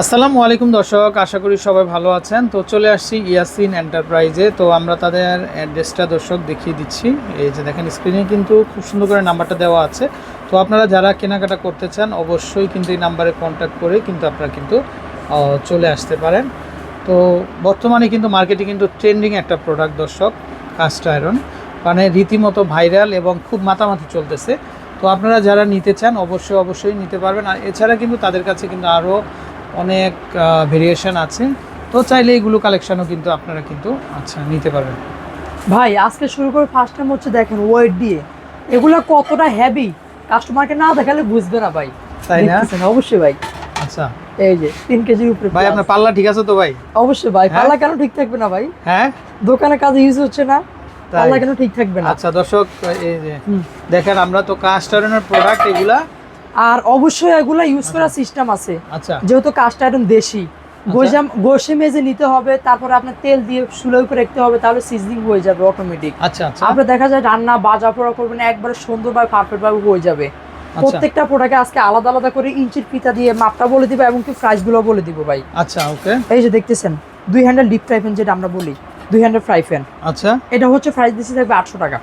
আসসালামু আলাইকুম দর্শক, আশা করি সবাই ভালো আছেন। তো চলে আসছি ইয়াসিন এন্টারপ্রাইজে। তো আমরা তাদের অ্যাড্রেসটা দর্শক দেখিয়ে দিচ্ছি। এই যে দেখেন স্ক্রিনে কিন্তু খুব সুন্দর করে নাম্বারটা দেওয়া আছে। তো আপনারা যারা কেনাকাটা করতে চান, অবশ্যই কিন্তু এই নাম্বারে কন্ট্যাক্ট করে কিন্তু আপনারা কিন্তু চলে আসতে পারেন। তো বর্তমানে কিন্তু মার্কেটে কিন্তু ট্রেন্ডিং একটা প্রোডাক্ট দর্শক কাস্ট আয়রন মানে রীতিমতো ভাইরাল এবং খুব মাতামাতি চলতেছে। তো আপনারা যারা নিতে চান, অবশ্যই অবশ্যই নিতে পারবেন। আর এছাড়া কিন্তু তাদের কাছে কিন্তু আরও অনেক ভেরিয়েশন আছে। তো চাইলে এইগুলো কালেকশনও কিন্তু আপনারা কিন্তু আচ্ছা নিতে পারবেন। ভাই আজকে শুরু করে ফার্স্ট টাইম হচ্ছে দেখেন ওয়েট দিয়ে। এগুলো কতটা হেভি কাস্টমারকে না দেখালে বুঝবে না ভাই। তাই না? অবশ্যই ভাই। আচ্ছা। এই যে তিন কেজির উপরে ভাই আপনার পাল্লা ঠিক আছে তো ভাই? অবশ্যই ভাই হ্যাঁ? পাল্লা কেন ঠিক থাকবে না ভাই? হ্যাঁ? দোকানে কাজে ইউজ হচ্ছে না পাল্লা কেন ঠিক থাকবে না? আচ্ছা দর্শক এই যে দেখেন আমরা তো কাস্ট আয়রনের প্রোডাক্ট এগুলা আর অবশ্যই এগুলা ইউজ করার সিস্টেম আছে। আচ্ছা। যেহেতু কাস্ট আয়রন দেশি। গোজাম গোশে মেজে নিতে হবে তারপরে আপনার তেল দিয়ে সুলোই করে রাখতে হবে তাহলে সিজনিং হয়ে যাবে অটোমেটিক আচ্ছা আচ্ছা। আপনার দেখা যায় রান্না বাজা পোড়া করবেন একবারে সুন্দরভাবে পারফেক্ট ভাবে হয়ে যাবে। আচ্ছা। প্রত্যেকটা প্রোডাক্টে আজকে আলাদা আলাদা করে ইঞ্চির ফিতা দিয়ে মাপটা বলে দিব এবং কি প্রাইসগুলো বলে দিব ভাই। আচ্ছা ওকে। এই যে দেখতেছেন দুই হ্যান্ডেল ডিপ ফ্রাই প্যান যেটা আমরা বলি দুই হ্যান্ডেল ফ্রাই প্যান আচ্ছা। এটা হচ্ছে প্রাইস দিচ্ছি থাকবে আটশো টাকা।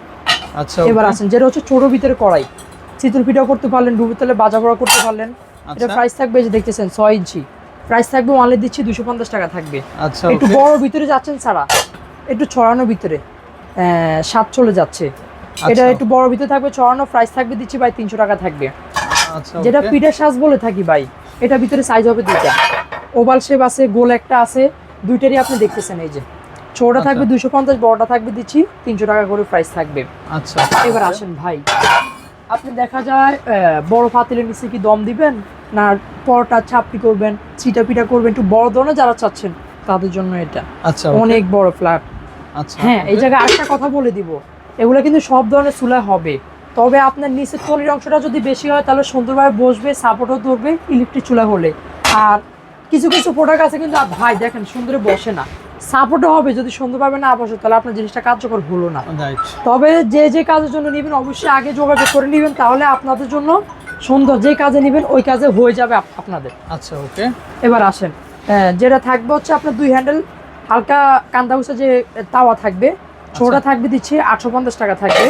আচ্ছা এবার আছেন যেটা হচ্ছে ছোট ভিতরে কড়াই। চিতল পিঠাও করতে পারলেন ডুবো তেলে বাজা পোড়া করতে পারলেন। এটা আচ্ছা। প্রাইস থাকবে যে দেখতেছেন ছয় ইঞ্চি। প্রাইস থাকবে অনলাইন দিচ্ছি দুশো পঞ্চাশ টাকা থাকবে। আচ্ছা একটু বড় ভিতরে যাচ্ছেন ছাড়া একটু ছড়ানো ভিতরে সাত চলে যাচ্ছে। এটা আচ্ছা, একটু বড় ভিতরে থাকবে ছড়ানো প্রাইস থাকবে দিচ্ছি ভাই তিনশো টাকা থাকবে। আচ্ছা যেটা পিঠের সাজ বলে থাকি ভাই এটা ভিতরে সাইজ হবে দুইটা। ওভাল শেপ আছে গোল একটা আছে দুইটারই আপনি দেখতেছেন এই যে। ছোটটা থাকবে আচ্ছা। দুশো পঞ্চাশ বড়টা থাকবে দিচ্ছি তিনশো টাকা করে প্রাইস থাকবে। আচ্ছা। এবার আসেন ভাই। আপনি দেখা যায় বড় পাতিলের নিচে কি দম দিবেন? না পরোটা চাপটি করবেন চিটা পিঠা করবেন একটু বড় ধরনের যারা চাচ্ছেন তাদের জন্য এটা। আচ্ছা অনেক বড় ফ্ল্যাট। আচ্ছা হ্যাঁ এই জায়গায় আরেকটা কথা বলে দিব। এগুলো কিন্তু সব ধরনের চুলা হবে। তবে আপনার নিচের তলির অংশটা যদি বেশি হয় তাহলে সুন্দরভাবে বসবে সাপোর্টও ধরবে ইলেকট্রিক চুলা হলে। আর কিছু কিছু প্রোডাক্ট আছে কিন্তু ভাই দেখেন সুন্দরে বসে না। সাপোর্টও হবে যদি সুন্দরভাবে না বসে তাহলে আপনার জিনিসটা কার্যকর হলো না। তবে যে যে কাজের জন্য নেবেন অবশ্যই আগে যোগাযোগ করে নেবেন তাহলে আপনাদের জন্য সুন্দর যে কাজে নেবেন ওই কাজে হয়ে যাবে আপনাদের। আচ্ছা ওকে। এবার আসেন। আহ, যেটা থাকবে হচ্ছে আপনার দুই হ্যান্ডেল হালকা কান্দা উষা যে তাওয়া থাকবে ছোটা থাকবে দিচ্ছি আটশো পঞ্চাশ টাকা থাকবে।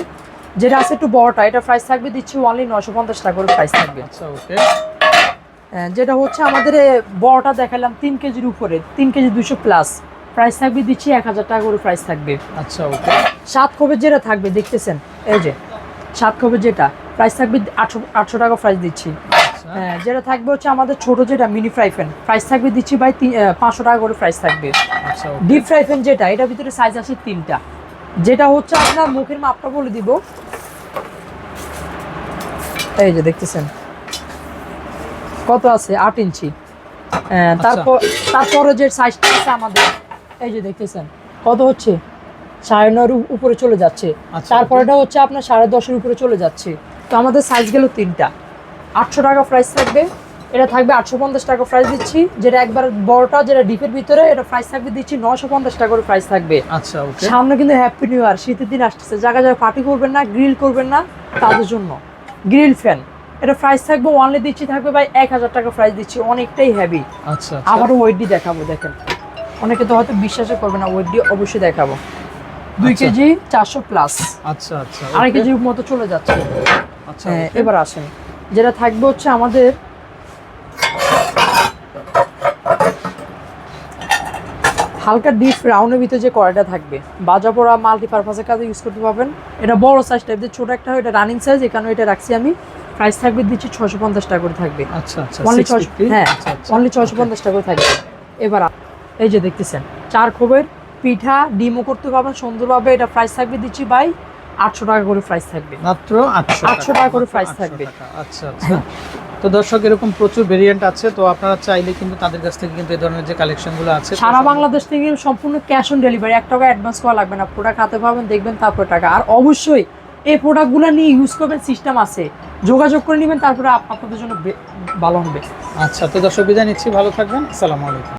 যেটা আছে একটু বড়টা এটা প্রাইস থাকবে দিচ্ছি অনলি নশো পঞ্চাশ টাকা করে প্রাইস থাকবে। আচ্ছা ওকে। আহ, যেটা হচ্ছে আমাদের বড়টা দেখালাম তিন কেজির উপরে তিন কেজি দুশো প্লাস প্রাইস থাকবে দিচ্ছি এক হাজার টাকা করে প্রাইস থাকবে। আচ্ছা ওকে সাত খোপের যেটা থাকবে দেখতেছেন? এই যে সাত খোপের যেটা প্রাইস থাকবে আটশো আটশো টাকা প্রাইস দিচ্ছি। আচ্ছা। হ্যাঁ, যেটা থাকবে হচ্ছে আমাদের ছোট যেটা মিনি ফ্রাই প্যান প্রাইস থাকবে দিচ্ছি ভাই পাঁচশো টাকা করে প্রাইস থাকবে। আচ্ছা ডিপ ফ্রাই প্যান যেটা এটার ভিতরে সাইজ আছে তিনটা। যেটা হচ্ছে আপনার মুখের মাপটা বলে দিব। এই যে দেখতেছেন? কত আছে? আট ইঞ্চি। হ্যাঁ, তারপর তারপরে যে সাইজটা আছে আমাদের এই যে দেখতেছেন কত হচ্ছে? সাড়ে নয়ের উপরে চলে যাচ্ছে। আচ্ছা, তারপরেটা হচ্ছে আপনার সাড়ে দশের উপরে চলে যাচ্ছে। তো আমাদের সাইজ গেল তিনটা। আটশো টাকা প্রাইস থাকবে। এটা থাকবে আটশো পঞ্চাশ টাকা প্রাইস দিচ্ছি। যেটা একবার বড়টা যেটা ডিপের ভিতরে এটা প্রাইস থাকবে দিচ্ছি নশো পঞ্চাশ টাকা করে প্রাইস থাকবে। আচ্ছা সামনে কিন্তু হ্যাপি নিউ ইয়ার শীতের দিন আসতেছে। জায়গা জায়গায় পার্টি করবেন না গ্রিল করবেন না তাদের জন্য। গ্রিল ফ্যান এটা প্রাইস থাকবে ওয়ানলি দিচ্ছি থাকবে ভাই এক হাজার টাকা প্রাইস দিচ্ছি। অনেকটাই হেভি আচ্ছা আচ্ছা। আবারও ওয়েট ডি দেখাবো দেখেন। অনেকে তো হয়তো বিশ্বাসই করবে না ওয়েট ডি অবশ্যই দেখাবো। দুই আচ্ছা। কেজি চারশো প্লাস আচ্ছা আচ্ছা আড়াই কেজির মতো চলে যাচ্ছে। আচ্ছা হ্যাঁ, এবার আসেন। যেটা থাকবে হচ্ছে আমাদের হালকা ডিপ রাউন্ডের ভিতরে যে কড়াইটা থাকবে। বাজা পড়া মাল্টিপারপাসের কাজে ইউজ করতে পারবেন। এটা বড় সাইজ টাইপ যে ছোট একটা হয় এটা রানিং সাইজ এখানে এটা রাখছি আমি। প্রাইস থাকবে দিচ্ছি ছশো পঞ্চাশ টাকা করে থাকবে। আচ্ছা আচ্ছা অনলি ছশো হ্যাঁ আচ্ছা আচ্ছা অনলি ছশো পঞ্চাশ টাকা করে থাকবে। এবার এই যে দেখতেছেন চার খোবের পিঠা ডিমও করতে পারবেন সুন্দরভাবে এটা প্রাইস থাকবে দিচ্ছি ভাই আটশো টাকা করে প্রাইস থাকবে। মাত্র আটশো টাকা করে 800 থাকবে। আচ্ছা আচ্ছা। তো দর্শক এরকম প্রচুর ভেরিয়েন্ট আছে তো আপনারা চাইলে কিন্তু তাদের কাছ থেকে কিন্তু এই ধরনের যে কালেকশনগুলো আছে সারা বাংলাদেশ থেকে সম্পূর্ণ ক্যাশ অন ডেলিভারি এক টাকা অ্যাডভান্স করা লাগবে না। প্রোডাক্ট হাতে পাবেন দেখবেন তারপর টাকা। আর অবশ্যই এই প্রোডাক্টগুলো নিয়ে ইউজ করবেন সিস্টেম আছে। যোগাযোগ করে নেবেন তারপরে আপ- আপনাদের জন্য ভালো হবে। আচ্ছা তো দর্শক বিদায় নিচ্ছি ভালো থাকবেন আসসালামু আলাইকুম।